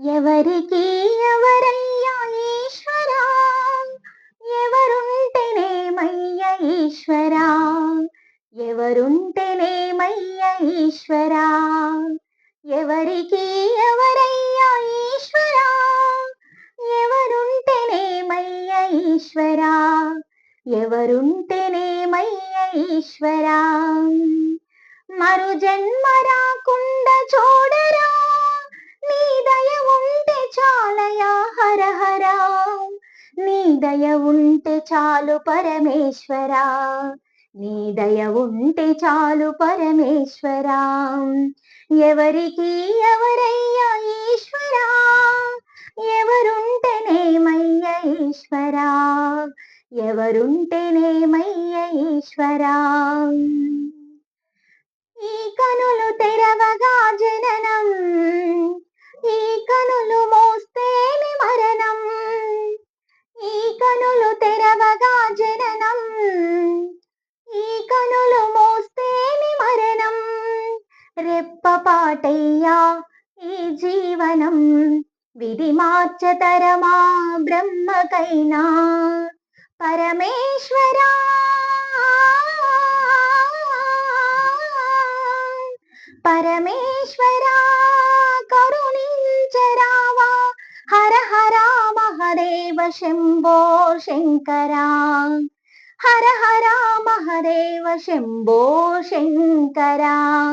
ఎవరికి ఎవరయ్యా ఈశ్వరా? ఎవరుంటేనేమయ్య ఈశ్వరా? ఎవరుంటేనేమయ్య ఈశ్వరా? ఎవరికి ఎవరయ్యా ఈశ్వరా? ఎవరుంటేనేమయ్య ఈశ్వరా? ఎవరుంటేనేమయ్య ఈశ్వరా? మరు జన్మరా హర నీ దయ ఉంటే చాలు పరమేశ్వరా. నీ దయ ఉంటే చాలు పరమేశ్వరా. ఎవరికి ఎవరయ్యా ఈశ్వరా? ఎవరుంటేనేమయ్య ఈశ్వరా? ఎవరుంటేనేమయ్య ఈశ్వరా? ఈ కనులు తెరవగా జననం. ఈ కనులు రెప్పపాటయ్యా ఈ జీవనం విధి మార్చతరమా బ్రహ్మకైనా? పరమేశ్వరా పరమేశ్వరా కరుణించరావా హర హర మహదేవ శంభో శంకరా. హర హర మహదేవ శంభో శంకరా.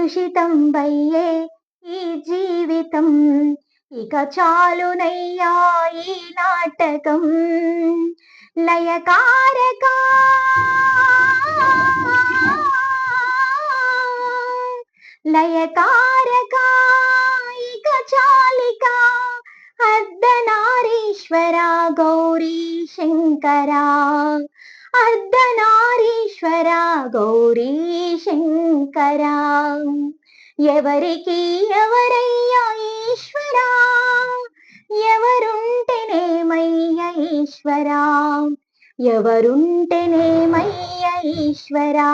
కలుషితం వయ్యే ఈ జీవితం. ఇక చాలునయ్యా ఈ నాటకం. లయకారక లయకారక ఇక చాలిక అర్ధనారీశ్వర గౌరీ శంకరా అర్ధనారీశ్వర గౌరీ శంకరా ఎవరికి ఎవరయ్యా ఈశ్వరా? ఎవరుంటేనేమయ్య ఈశ్వరా? ఎవరుంటేనేమయ్య ఈశ్వరా?